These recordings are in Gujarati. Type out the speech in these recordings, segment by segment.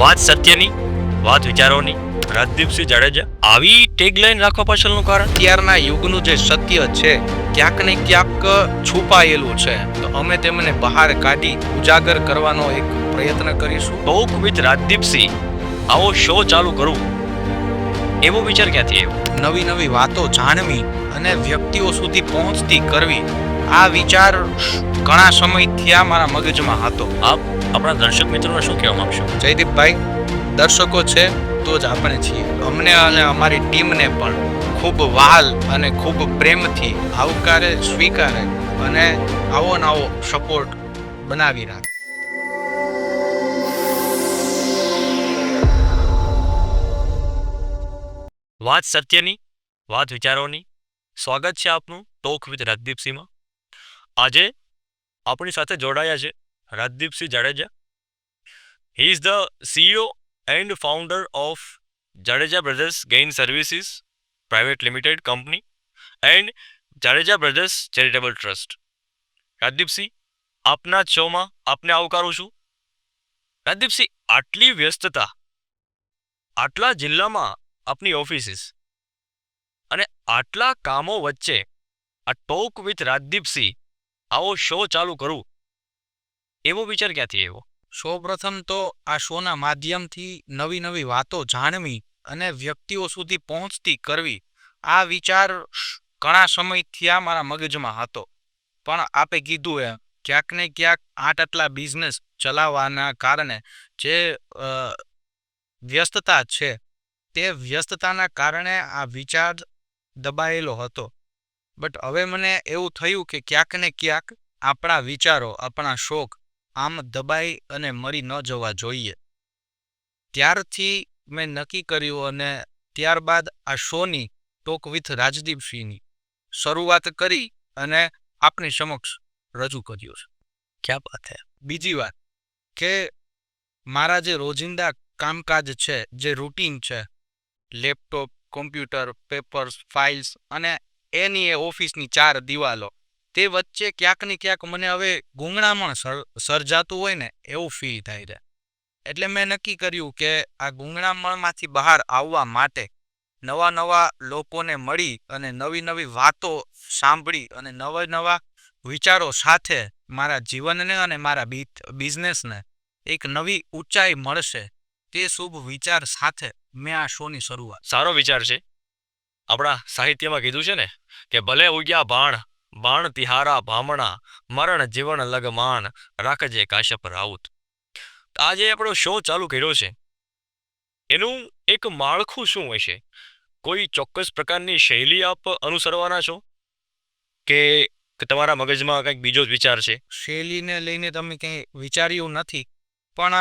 વાત સત્યની વાત વિચારોની. રાજદીપસિંહ જાડેજા આવી ટેગલાઈન રાખવા પાછળનું કારણ? અત્યારના યુગનું જે સત્ય છે ક્યાંક ને ક્યાંક છુપાયેલું છે. તો અમે તેમને બહાર કાઢી ઉજાગર કરવાનો એક પ્રયત્ન કરીશું. વિથ રાજદીપસિંહ આવો શો ચાલુ કરું. એવો વિચાર ક્યાંથી આવ્યો? નવી નવી વાતો જાણવી અને વ્યક્તિઓ સુધી પહોંચતી કરવી આ વિચાર ઘણા સમયથી આ મારા મગજમાં હતો. આપ આપણા દર્શક મિત્રોને શું કહેવા માંગશો? જયદીપભાઈ દર્શકો છે તો જ આપણે છીએ. અમને અને અમારી ટીમને પણ ખૂબ વહાલ અને ખૂબ પ્રેમથી આવકારે સ્વીકારે અને આવો નવો સપોર્ટ બનાવી રાખે. વાત સત્યની વાત વિચારોની. સ્વાગત છે આપનું ટોક વિથ રાજદીપસિંહમાં આજે આપણી સાથે જોડાયા છે Rajdeepsinh Jadeja. He is the CEO and founder of Jadeja brothers gain services private limited company and Jadeja brothers charitable trust. Rajdeepsinh, આપના શોમાં આપને આવકારું છું. રાજદીપસિંહ, આટલી વ્યસ્તતા, આટલા જિલ્લામાં આપની ઓફિસીસ અને આટલા કામો વચ્ચે આ ટોક વિથ રાજદીપસિંહ આવો શો ચાલુ કરું. એવો વિચાર ક્યાંથી આવ્યો? સૌપ્રથમ તો આ શોના માધ્યમથી નવી નવી વાતો જાણવી અને વ્યક્તિઓ સુધી પહોંચતી કરવી. આ વિચાર ઘણા સમયથી આ મારા મગજમાં હતો. પણ આપે કીધું એમ, ક્યાંક ને ક્યાંક આટ આટલા બિઝનેસ ચલાવવાના કારણે જે વ્યસ્તતા છે, તે વ્યસ્તતાના કારણે આ વિચાર દબાયેલો હતો. બટ હવે મને એવું થયું કે ક્યાંક ને ક્યાંક આપણા વિચારો આપણા શોખ આમ દબાઈ અને મરી ન જવા જોઈએ. ત્યારથી મેં નક્કી કર્યું અને ત્યારબાદ આ શોની ટોક વિથ રાજદીપસિંહની શરૂઆત કરી અને આપની સમક્ષ રજૂ કર્યું છે. ક્યાં વાત હે? બીજી વાત કે મારા જે રોજિંદા કામકાજ છે જે રૂટીન છે લેપટોપ કોમ્પ્યુટર પેપર્સ ફાઇલ્સ અને એની એ ઓફિસની ચાર દિવાલો. તે વચ્ચે ક્યાંક ને ક્યાંક મને હવે ગૂંગળામણ સર્જાતું હોય ને એવું ફીલ થાય છે. એટલે મેં નક્કી કર્યું કે આ ગૂંગળામણમાંથી બહાર આવવા માટે નવા નવા લોકોને મળી અને નવી નવી વાતો સાંભળી અને નવા નવા વિચારો સાથે મારા જીવનને અને મારા બિઝનેસને એક નવી ઊંચાઈ મળશે તે શુભ વિચાર સાથે મેં આ શોની શરૂઆત. સારો વિચાર છે. આપણા સાહિત્યમાં કીધું છે ને કે ભલે ઉગ્યા બાણ બાણ તિહારા ભામણા મરણ જીવન લગમાન રાખજે કાશ્યપ રાઉત. આજે આપણો શો ચાલુ કર્યો છે. એનું એક માળખું શું હશે કોઈ ચોક્કસ પ્રકારની શૈલી આપ અનુસરવાના છો? કે તમારા મગજમાં કંઈક બીજો જ વિચાર છે? શૈલીને લઈને તમે કંઈ વિચાર્યું નથી, પણ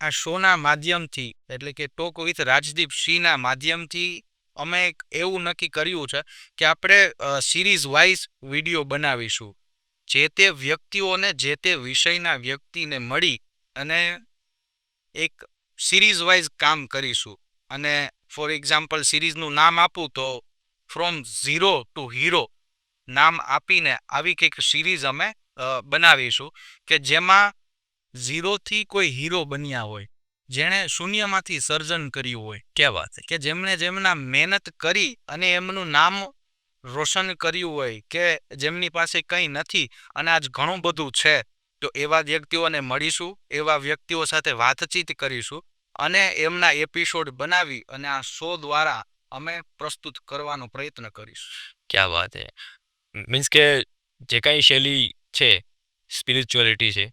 આ શોના માધ્યમથી, એટલે કે ટોક વિથ રાજદીપ સિંહના માધ્યમથી અમે એક એવું નક્કી કર્યું છે કે આપણે સિરીઝ વાઇઝ વીડિયો બનાવીશું. જે તે વ્યક્તિઓને, જે તે વિષયના વ્યક્તિને મળી અને એક સિરીઝ વાઇઝ કામ કરીશું. અને ફોર એક્ઝામ્પલ સિરીઝનું નામ આપું તો ફ્રોમ ઝીરો ટુ હીરો નામ આપીને આવી કંઈક સિરીઝ અમે બનાવીશું કે જેમાં ઝીરોથી કોઈ હીરો બન્યા હોય. જેણે શૂન્યમાંથી સર્જન કર્યું હોય ક્યાં વાત કે જેમણે જેમના મહેનત કરી અને એમનું નામ રોશન કર્યું હોય કે જેમની પાસે કંઈ નથી અને આજ ઘણું બધું છે, તો એવા વ્યક્તિઓને મળીશું, એવા વ્યક્તિઓ સાથે વાતચીત કરીશું અને એમના એપિસોડ બનાવી અને આ શો દ્વારા અમે પ્રસ્તુત કરવાનો પ્રયત્ન કરીશું. ક્યાં વાત હે. મીન્સ કે જે કાંઈ શૈલી છે સ્પિરિચ્યુઅલિટી છે,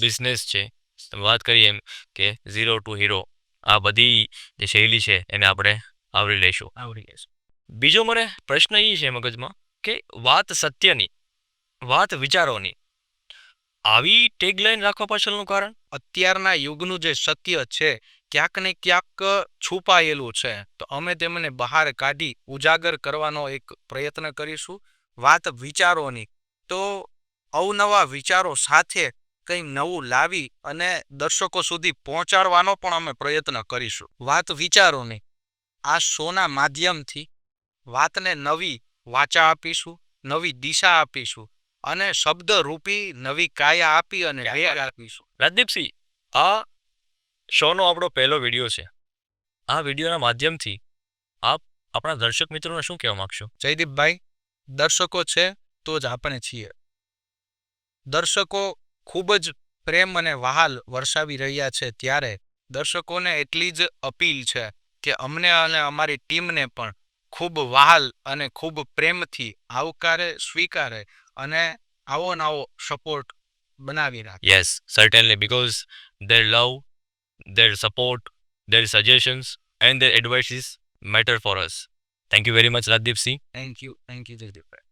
બિઝનેસ છે તમે વાત કરી એમ કે ઝીરો ટુ હીરો આ બધી જે શૈલી છે એને આપણે આવરી લઈશું. આવરી લઈશું. બીજો મને પ્રશ્ન એ છે મગજમાં કે વાત સત્યની વાત વિચારોની આવી ટેગલાઈન રાખવા પાછળનું કારણ? અત્યારના યુગનું જે સત્ય છે ક્યાંક ને ક્યાંક છુપાયેલું છે. તો અમે તેમને બહાર કાઢી ઉજાગર કરવાનો એક પ્રયત્ન કરીશું. વાત વિચારોની. તો અવનવા વિચારો સાથે કંઈ નવું લાવી અને દર્શકો સુધી પહોંચાડવાનો પણ અમે પ્રયત્ન કરીશું. વાત વિચારોની. આ શોના માધ્યમથી વાતને નવી વાચા આપીશું નવી દિશા આપીશું અને શબ્દરૂપી નવી કાયા આપી અને આપીશું રાજદીપસિંહ આ શોનો આપણો પહેલો વીડિયો છે. આ વિડીયોના માધ્યમથી આપ આપણા દર્શક મિત્રોને શું કહેવા માગશો? જયદીપભાઈ દર્શકો છે તો જ આપણે છીએ. દર્શકો ખૂબ જ પ્રેમ અને વહાલ વરસાવી રહ્યા છે ત્યારે દર્શકોને એટલી જ અપીલ છે કે અમને અને અમારી ટીમને પણ ખૂબ વહાલ અને ખૂબ પ્રેમથી આવકારે સ્વીકારે અને આવો નવો સપોર્ટ બનાવી રાખે. Yes certainly because their love their support their suggestions and their advices matter for us thank you very much Rajdeepsinh thank you thank you જયદીપભાઈ